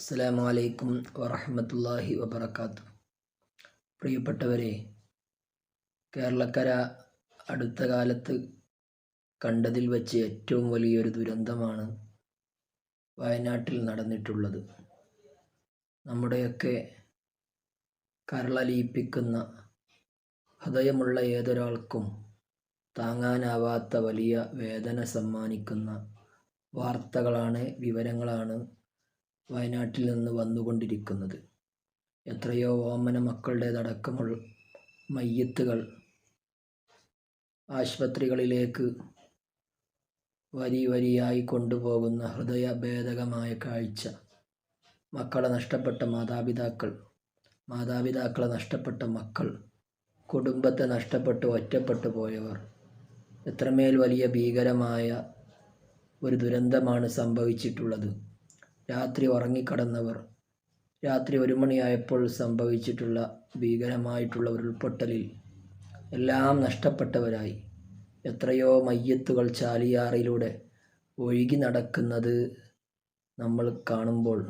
അസ്സലാമു അലൈക്കും വറഹമത്തല്ലാഹി വബർക്കാത്തു പ്രിയപ്പെട്ടവരെ കേരളക്കര അടുത്ത കാലത്ത് കണ്ടതിൽ വെച്ച് ഏറ്റവും വലിയൊരു ദുരന്തമാണ് വയനാട്ടിൽ നടന്നിട്ടുള്ളത്. നമ്മുടെയൊക്കെ കരളലിയിപ്പിക്കുന്ന ഹൃദയമുള്ള ഏതൊരാൾക്കും താങ്ങാനാവാത്ത വലിയ വേദന സമ്മാനിക്കുന്ന വാർത്തകളാണ് വിവരങ്ങളാണ് വയനാട്ടിൽ നിന്ന് വന്നുകൊണ്ടിരിക്കുന്നത്. എത്രയോ ഓമന മക്കളുടേതടക്കമുള്ള മയ്യത്തുകൾ ആശുപത്രികളിലേക്ക് വരി വരിയായി കൊണ്ടുപോകുന്ന ഹൃദയഭേദകമായ കാഴ്ച. മക്കളെ നഷ്ടപ്പെട്ട മാതാപിതാക്കൾ മാതാപിതാക്കളെ നഷ്ടപ്പെട്ട മക്കൾ കുടുംബത്തെ നഷ്ടപ്പെട്ട് ഒറ്റപ്പെട്ടു പോയവർ. എത്രമേൽ വലിയ ഭീകരമായ ഒരു ദുരന്തമാണ് സംഭവിച്ചിട്ടുള്ളത്. രാത്രി ഉറങ്ങിക്കടന്നവർ രാത്രി ഒരു മണിയായപ്പോൾ സംഭവിച്ചിട്ടുള്ള ഭീകരമായിട്ടുള്ള ഉരുൾപൊട്ടലിൽ എല്ലാം നഷ്ടപ്പെട്ടവരായി. എത്രയോ മയ്യത്തുകൾ ചാലിയാറിലൂടെ ഒഴുകി നടക്കുന്നത് നമ്മൾ കാണുമ്പോൾ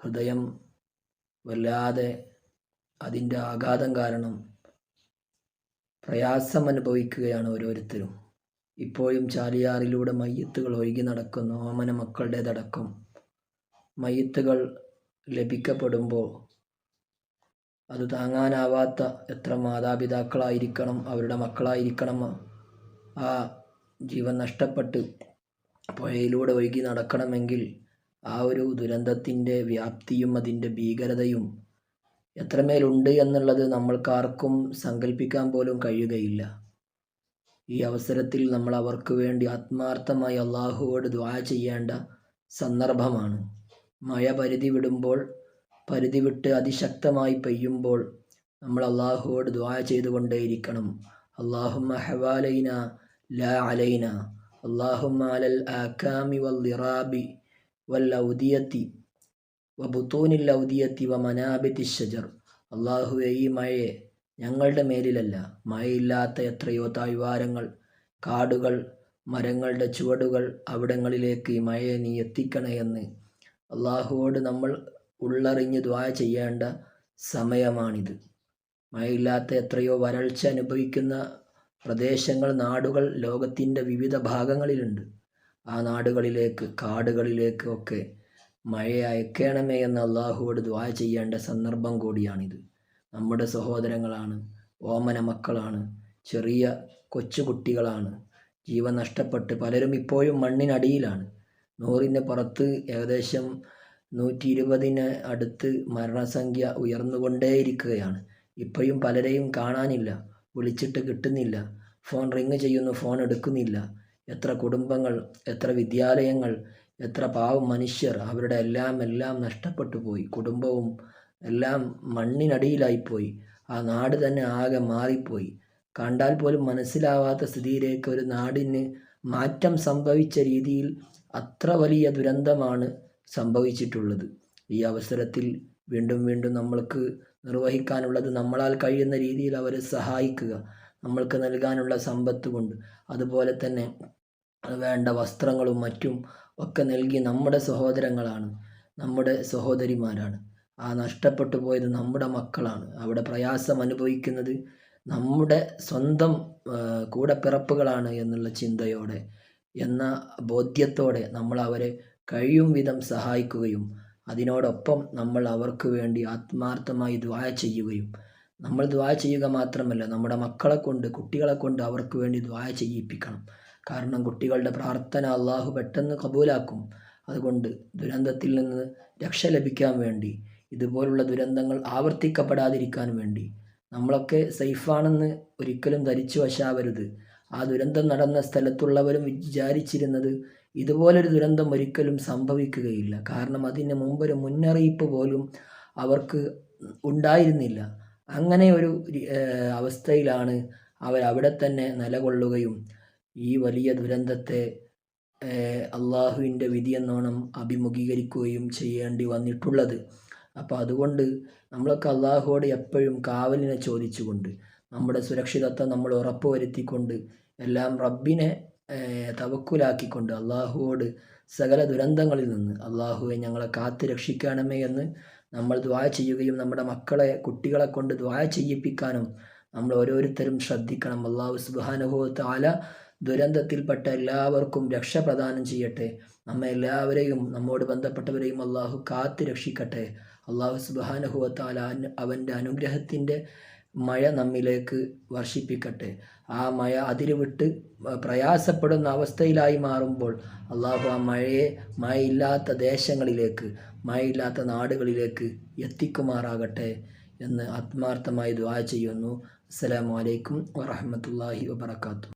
ഹൃദയം വല്ലാതെ അതിന്റെ ആഘാതം കാരണം പ്രയാസം അനുഭവിക്കുകയാണ് ഓരോരുത്തരും. ഇപ്പോഴും ചാലിയാറിലൂടെ മയ്യത്തുകൾ ഒഴുകി നടക്കുന്നു ഓമന മക്കളുടേതടക്കം. മയ്യത്തുകൾ ലഭിക്കപ്പെടുമ്പോൾ അത് താങ്ങാനാവാത്ത എത്ര മാതാപിതാക്കളായിരിക്കണം അവരുടെ മക്കളായിരിക്കണം. ആ ജീവൻ നഷ്ടപ്പെട്ട് പുഴയിലൂടെ ഒഴുകി നടക്കണമെങ്കിൽ ആ ഒരു ദുരന്തത്തിന്റെ വ്യാപ്തിയും അതിന്റെ ഭീകരതയും എത്രമേലുണ്ട് എന്നുള്ളത് നമ്മൾക്കാർക്കും സങ്കല്പിക്കാൻ പോലും കഴിയുകയില്ല. ഈ അവസരത്തിൽ നമ്മൾ അവർക്ക് വേണ്ടി ആത്മാർത്ഥമായി അള്ളാഹുവോട് ദ്വാ ചെയ്യേണ്ട സന്ദർഭമാണ്. മഴ പരിധി വിടുമ്പോൾ പരിധി വിട്ട് അതിശക്തമായി പെയ്യുമ്പോൾ നമ്മൾ അള്ളാഹുവോട് ദ്വാ ചെയ്തുകൊണ്ടേയിരിക്കണം. അള്ളാഹുമ്മ ഹവാലൈന ലാ അലൈന. അള്ളാഹുമ്മ അലൽ ആക്കാമി വൽ ലിറാബി വൽ ഔദിയത്തി വബുത്തൂനിൽ ഔദിയത്തി വ മനാബിത്തി ഷജർ അള്ളാഹുവെ ഈ മഴയെ ഞങ്ങളുടെ മേലിലല്ല. മഴയില്ലാത്ത എത്രയോ താഴ്വാരങ്ങൾ കാടുകൾ മരങ്ങളുടെ ചുവടുകൾ അവിടങ്ങളിലേക്ക് മഴയെ നീ എത്തിക്കണേ എന്ന് അള്ളാഹുവോട് നമ്മൾ ഉള്ളറിഞ്ഞ് ദ്വാ ചെയ്യേണ്ട സമയമാണിത്. മഴയില്ലാത്ത എത്രയോ വരൾച്ച അനുഭവിക്കുന്ന പ്രദേശങ്ങൾ നാടുകൾ ലോകത്തിന്റെ വിവിധ ഭാഗങ്ങളിലുണ്ട്. ആ നാടുകളിലേക്ക് കാടുകളിലേക്ക് ഒക്കെ മഴ അയക്കണമേ എന്ന് അള്ളാഹുവോട് ദ്വാ ചെയ്യേണ്ട സന്ദർഭം കൂടിയാണിത്. നമ്മുടെ സഹോദരങ്ങളാണ് ഓമന മക്കളാണ് ചെറിയ കൊച്ചു കുട്ടികളാണ് ജീവൻ നഷ്ടപ്പെട്ട് പലരും ഇപ്പോഴും മണ്ണിനടിയിലാണ്. നൂറിന് പുറത്ത് ഏകദേശം നൂറ്റി ഇരുപതിന് അടുത്ത് മരണസംഖ്യ ഉയർന്നുകൊണ്ടേയിരിക്കുകയാണ്. ഇപ്പോഴും പലരെയും കാണാനില്ല വിളിച്ചിട്ട് കിട്ടുന്നില്ല ഫോൺ റിങ് ചെയ്യുന്നു ഫോൺ എടുക്കുന്നില്ല. എത്ര കുടുംബങ്ങൾ എത്ര വിദ്യാലയങ്ങൾ എത്ര പാവം മനുഷ്യർ അവരുടെ എല്ലാം എല്ലാം നഷ്ടപ്പെട്ടു പോയി. കുടുംബവും എല്ലാം മണ്ണിനടിയിലായിപ്പോയി. ആ നാട് തന്നെ ആകെ മാറിപ്പോയി. കണ്ടാൽ പോലും മനസ്സിലാവാത്ത സ്ഥിതിയിലേക്ക് ഒരു നാടിന് മാറ്റം സംഭവിച്ച രീതിയിൽ അത്ര വലിയ ദുരന്തമാണ് സംഭവിച്ചിട്ടുള്ളത്. ഈ അവസരത്തിൽ വീണ്ടും വീണ്ടും നമ്മൾക്ക് നിർവഹിക്കാനുള്ളത് നമ്മളാൽ കഴിയുന്ന രീതിയിൽ അവരെ സഹായിക്കുക നമ്മൾക്ക് നൽകാനുള്ള സമ്പത്ത് കൊണ്ട്. അതുപോലെ തന്നെ വേണ്ട വസ്ത്രങ്ങളും മറ്റും ഒക്കെ നൽകി നമ്മുടെ സഹോദരങ്ങളാണ് നമ്മുടെ സഹോദരിമാരാണ്. ആ നഷ്ടപ്പെട്ടു പോയത് നമ്മുടെ മക്കളാണ്. അവിടെ പ്രയാസം അനുഭവിക്കുന്നത് നമ്മുടെ സ്വന്തം കൂടപ്പിറപ്പുകളാണ് എന്നുള്ള ചിന്തയോടെ എന്ന ബോധ്യത്തോടെ നമ്മൾ അവരെ കഴിയും വിധം സഹായിക്കുകയും അതിനോടൊപ്പം നമ്മൾ അവർക്ക് വേണ്ടി ആത്മാർത്ഥമായി ദ്വാ ചെയ്യുകയും നമ്മൾ ദ്വാ ചെയ്യുക മാത്രമല്ല നമ്മുടെ മക്കളെ കൊണ്ട് കുട്ടികളെ കൊണ്ട് അവർക്ക് വേണ്ടി ദ്വാ ചെയ്യിപ്പിക്കണം. കാരണം കുട്ടികളുടെ പ്രാർത്ഥന അള്ളാഹു പെട്ടെന്ന് കബൂലാക്കും. അതുകൊണ്ട് ദുരന്തത്തിൽ നിന്ന് രക്ഷ ലഭിക്കാൻ വേണ്ടി ഇതുപോലുള്ള ദുരന്തങ്ങൾ ആവർത്തിക്കപ്പെടാതിരിക്കാൻ വേണ്ടി. നമ്മളൊക്കെ സേഫാണെന്ന് ഒരിക്കലും ധരിച്ചു വശാവരുത്. ആ ദുരന്തം നടന്ന സ്ഥലത്തുള്ളവരും വിചാരിച്ചിരുന്നത് ഇതുപോലൊരു ദുരന്തം ഒരിക്കലും സംഭവിക്കുകയില്ല. കാരണം അതിന് മുമ്പൊരു മുന്നറിയിപ്പ് പോലും അവർക്ക് ഉണ്ടായിരുന്നില്ല. അങ്ങനെ ഒരു അവസ്ഥയിലാണ് അവർ അവിടെ തന്നെ നിലകൊള്ളുകയും ഈ വലിയ ദുരന്തത്തെ അള്ളാഹുവിന്റെ വിധിയെന്നോണം അഭിമുഖീകരിക്കുകയും ചെയ്യേണ്ടി വന്നിട്ടുള്ളത്. അപ്പോൾ അതുകൊണ്ട് നമ്മളൊക്കെ അള്ളാഹുവോട് എപ്പോഴും കാവലിനെ ചോദിച്ചുകൊണ്ട് നമ്മുടെ സുരക്ഷിതത്വം നമ്മൾ ഉറപ്പുവരുത്തിക്കൊണ്ട് എല്ലാം റബ്ബിനെ തവക്കുലാക്കിക്കൊണ്ട് അള്ളാഹുവോട് സകല ദുരന്തങ്ങളിൽ നിന്ന് അള്ളാഹുവെ ഞങ്ങളെ കാത്തു രക്ഷിക്കണമേ എന്ന് നമ്മൾ ദ്വാ ചെയ്യുകയും നമ്മുടെ മക്കളെ കുട്ടികളെ കൊണ്ട് ദ്വാ ചെയ്യിപ്പിക്കാനും നമ്മൾ ഓരോരുത്തരും ശ്രദ്ധിക്കണം. അള്ളാഹു സുബാനുഭവത്ത് ആല ദുരന്തത്തിൽപ്പെട്ട എല്ലാവർക്കും രക്ഷ പ്രദാനം ചെയ്യട്ടെ. നമ്മെ എല്ലാവരെയും നമ്മോട് ബന്ധപ്പെട്ടവരെയും അള്ളാഹു കാത്തു രക്ഷിക്കട്ടെ. അള്ളാഹു സുബാനഹുവത്താല അവന്റെ അനുഗ്രഹത്തിന്റെ മഴ നമ്മിലേക്ക് വർഷിപ്പിക്കട്ടെ. ആ മഴ അതിരുവിട്ട് പ്രയാസപ്പെടുന്ന അവസ്ഥയിലായി മാറുമ്പോൾ അള്ളാഹു ആ മഴയെ മഴയില്ലാത്ത ദേശങ്ങളിലേക്ക് മഴയില്ലാത്ത നാടുകളിലേക്ക് എത്തിക്കുമാറാകട്ടെ എന്ന് ആത്മാർത്ഥമായി ദ്വാ ചെയ്യുന്നു. അസ്സലാമു അലൈക്കും വറഹമത്തല്ലാഹി വബർക്കാത്തു